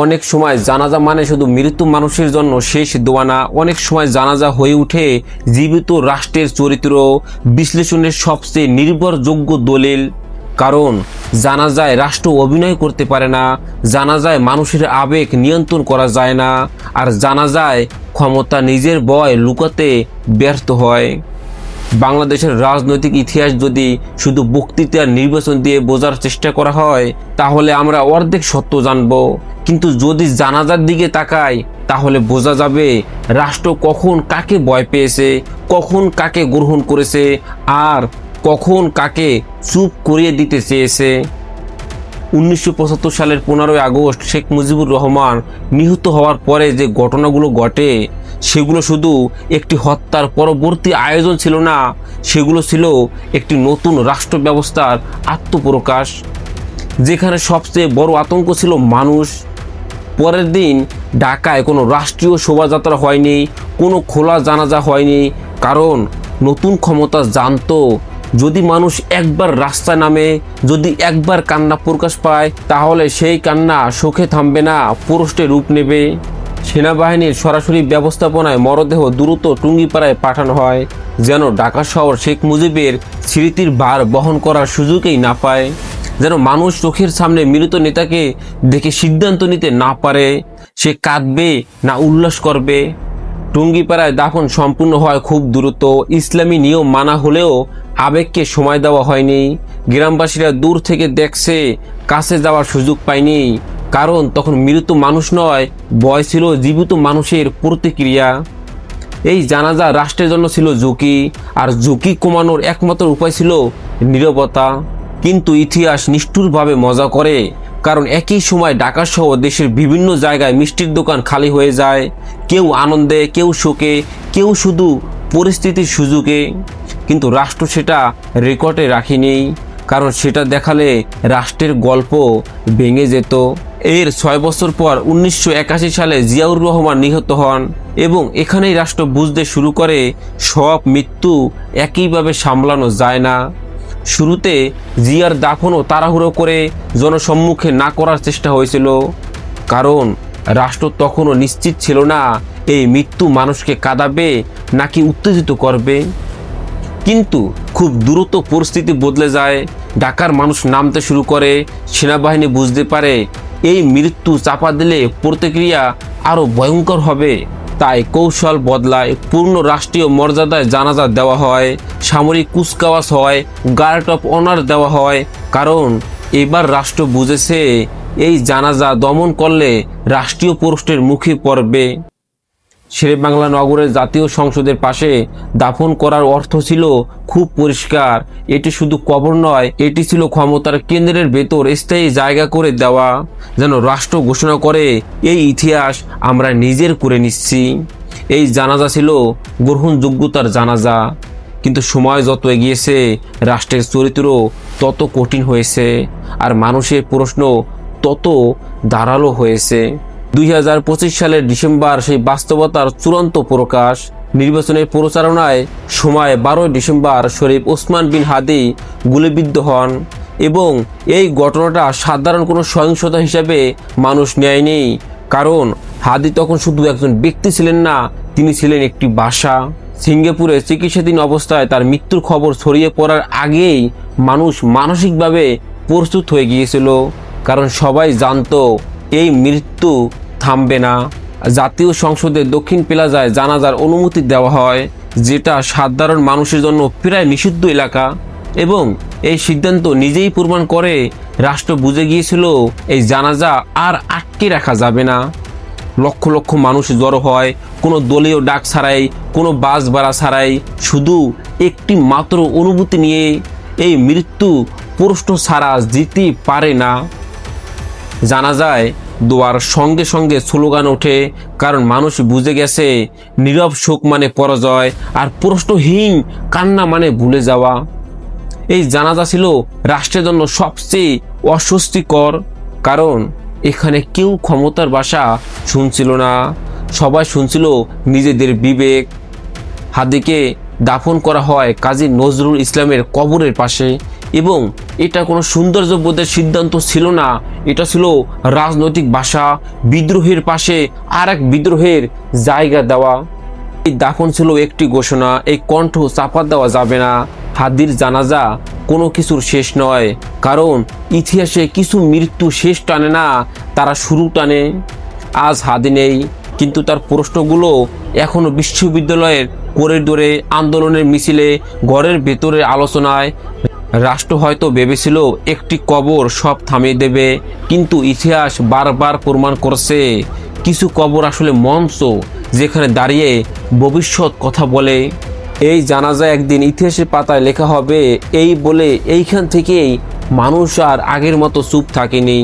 অনেক সময় জানাজা মানে শুধু মৃত্যু মানুষের জন্য শেষ দোয়া না, অনেক সময় জানাজা হয়ে উঠে জীবিত রাষ্ট্রের চরিত্র বিশ্লেষণের সবচেয়ে নির্ভরযোগ্য দলিল। কারণ জানাজায় রাষ্ট্র অভিনয় করতে পারে না, জানাজায় মানুষের আবেগ নিয়ন্ত্রণ করা যায় না, আর জানাজায় ক্ষমতা নিজের বয় লুকাতে ব্যর্থ হয়। বাংলাদেশের রাজনৈতিক ইতিহাস যদি শুধু বক্তৃতার নির্বাচন দিয়ে বোঝার চেষ্টা করা হয়, তাহলে আমরা অর্ধেক সত্য জানব। কিন্তু যদি জানাজার দিকে তাকাই, তাহলে বোঝা যাবে রাষ্ট্র কখন কাকে ভয় পেয়েছে, কখন কাকে গ্রহণ করেছে, আর কখন কাকে চুপ করিয়ে দিতে চেয়েছে। উনিশশো পঁচাত্তর সালের পনেরোই আগস্ট শেখ মুজিবুর রহমান নিহত হওয়ার পরে যে ঘটনাগুলো ঘটে সেগুলো শুধু একটি হত্যার পরবর্তী আয়োজন ছিল না, সেগুলো ছিল একটি নতুন রাষ্ট্র ব্যবস্থার আত্মপ্রকাশ, যেখানে সবচেয়ে বড় আতঙ্ক ছিল মানুষ। পরের দিন ঢাকায় কোনো রাষ্ট্রীয় শোভাযাত্রা হয়নি, কোনো খোলা জানাজা হয়নি, কারণ নতুন ক্ষমতা জানতো, যদি মানুষ একবার রাস্তায় নামে, যদি একবার কান্না প্রকাশ পায়, তাহলে সেই কান্না সুখে থামবে না পুরুষে রূপ নেবে। সেনাবাহিনীর সরাসরি ব্যবস্থাপনায় মরদেহ দ্রুত টুঙ্গিপাড়ায় পাঠানো হয়, যেন ঢাকা শহর শেখ মুজিবের স্মৃতির ভার বহন করার সুযোগই না পায়, যেন মানুষ চোখের সামনে মৃত নেতাকে দেখে সিদ্ধান্ত নিতে না পারে, সে কাঁদবে না উল্লাস করবে। টুঙ্গিপাড়ায় দাফন সম্পূর্ণ হয় খুব দ্রুত, ইসলামী নিয়ম মানা হলেও আবেগকে সময় দেওয়া হয়নি। গ্রামবাসীরা দূর থেকে দেখছে, কাছে যাওয়ার সুযোগ পায়নি। কারণ তখন মৃত মানুষ নয় বয় ছিল জীবিত মানুষের প্রতিক্রিয়া। এই জানাজা রাষ্ট্রের জন্য ছিল ঝুঁকি, আর ঝুঁকি কমানোর একমাত্র উপায় ছিল নীরবতা। কিন্তু ইতিহাস নিষ্ঠুরভাবে মজা করে, কারণ একই সময় ঢাকা সহ দেশের বিভিন্ন জায়গায় মিষ্টির দোকান খালি হয়ে যায়। কেউ আনন্দে, কেউ শোকে, কেউ শুধু পরিস্থিতির সুযোগে। কিন্তু রাষ্ট্র সেটা রেকর্ডে রাখেনি, কারণ সেটা দেখালে রাষ্ট্রের গল্প ভেঙে যেত। এর ছয় বছর পর উনিশশো একাশি সালে জিয়াউর রহমান নিহত হন এবং এখানেই রাষ্ট্র বুঝতে শুরু করে, সব মৃত্যু একইভাবে সামলানো যায় না। শুরুতে জিয়ার দাফনও তাড়াহুড়ো করে জনসম্মুখে না করার চেষ্টা হয়েছিল। কারণ রাষ্ট্র তখনও নিশ্চিত ছিল না এই মৃত্যু মানুষকে কাঁদাবে নাকি উত্তেজিত করবে। কিন্তু খুব দ্রুত পরিস্থিতি বদলে যায়। ঢাকার মানুষ নামতে শুরু করে, সেনাবাহিনী বুঝতে পারে এই মৃত্যু চাপা দিলে প্রতিক্রিয়া আরও ভয়ঙ্কর হবে। তাই কৌশল বদলায়, পূর্ণ রাষ্ট্রীয় মর্যাদায় জানাজা দেওয়া হয়, সামরিক কুচকাওয়াজ হয়, গার্ড অফ অনার দেওয়া হয়। কারণ, এবার রাষ্ট্র বুঝেছে, এই জানাজা দমন করলে রাষ্ট্রীয় প্রশ্নের মুখে পড়বে। শেরেবাংলা নগরের জাতীয় সংসদের পাশে দাফন করার অর্থ ছিল খুব পরিষ্কার। এটি শুধু কবর নয়, এটি ছিল ক্ষমতার কেন্দ্রের ভেতর স্থায়ী জায়গা করে দেওয়া। যেন রাষ্ট্র ঘোষণা করে, এই ইতিহাস আমরা নিজের করে নিচ্ছি। এই জানাজা ছিল গ্রহণযোগ্যতার জানাজা। কিন্তু সময় যত এগিয়েছে, রাষ্ট্রের চরিত্র তত কঠিন হয়েছে, আর মানুষের প্রশ্ন তত দাঁড়াল হয়েছে। দুই হাজার পঁচিশ সালের ডিসেম্বর সেই বাস্তবতার চূড়ান্ত প্রকাশ। নির্বাচনের প্রচারণায় সময় বারোই ডিসেম্বর শরীফ ওসমান বিন হাদি গুলিবিদ্ধ হন এবং এই ঘটনাটা সাধারণ কোনো সহিংসতা হিসাবে মানুষ নেয়নি। কারণ হাদি তখন শুধু একজন ব্যক্তি ছিলেন না, তিনি ছিলেন একটি বাসা। সিঙ্গাপুরে চিকিৎসাধীন অবস্থায় তার মৃত্যুর খবর ছড়িয়ে পড়ার আগেই মানুষ মানসিকভাবে প্রস্তুত হয়ে গিয়েছিল। কারণ সবাই জানত, এই মৃত্যু থামবে না। জাতীয় সংসদের দক্ষিণ প্লাজায় জানাজার অনুমতি দেওয়া হয়, যেটা সাধারণ মানুষের জন্য প্রায় নিষিদ্ধ এলাকা এবং এই সিদ্ধান্ত নিজেই প্রমাণ করে, রাষ্ট্র বুঝে গিয়েছিল এই জানাজা আর আটকে রাখা যাবে না। লক্ষ লক্ষ মানুষ জড়ো হয়, কোনো দলীয় ডাক ছাড়াই, কোনো বাস ভাড়া ছাড়াই, শুধু একটি মাত্র অনুভূতি নিয়ে এই মৃত্যু প্রশ্ন ছাড়া জিতে পারে না। জানা যায় দোয়ার সঙ্গে সঙ্গে স্লোগান ওঠে, কারণ মানুষ বুঝে গেছে, নীরব শোক মানে পরাজয় আর প্রশ্নহীন কান্না মানে ভুলে যাওয়া। এই জানাজা ছিল রাষ্ট্রের জন্য সবচেয়ে অস্বস্তিকর, কারণ এখানে কেউ ক্ষমতার বাসা শুনছিল না। সবাই শুনছিল নিজেদের বিবেক। হাদিকে দাফন করা হয় কাজী নজরুল ইসলামের কবরের পাশে। এবং এটা কোনো সৌন্দর্যবোধের সিদ্ধান্ত ছিল না। এটা ছিল রাজনৈতিক ভাষা বিদ্রোহের পাশে আর এক বিদ্রোহের জায়গা দেওয়া। এই দাফন ছিল একটি ঘোষণা, এই কণ্ঠ চাপা দেওয়া যাবে না। হাদির জানাজা কোনো কিছুর শেষ নয়, কারণ ইতিহাসে কিছু মৃত্যু শেষ টানে না, তারা শুরু টানে। আজ হাদি নেই, কিন্তু তার প্রশ্নগুলো এখনও বিশ্ববিদ্যালয়ের করে করিডোরে আন্দোলনের মিছিলে, ঘরের ভেতরের আলোচনায় রাষ্ট্র হয়তো ভেবেছিল একটি কবর সব থামিয়ে দেবে, কিন্তু ইতিহাস বারবার প্রমাণ করছে, কিছু কবর আসলে মঞ্চ যেখানে দাঁড়িয়ে ভবিষ্যৎ কথা বলে। এই জানাজা একদিন ইতিহাসের পাতায় লেখা হবে, এই বলে এইখান থেকেই মানুষ আর আগের মতো চুপ থাকেনি।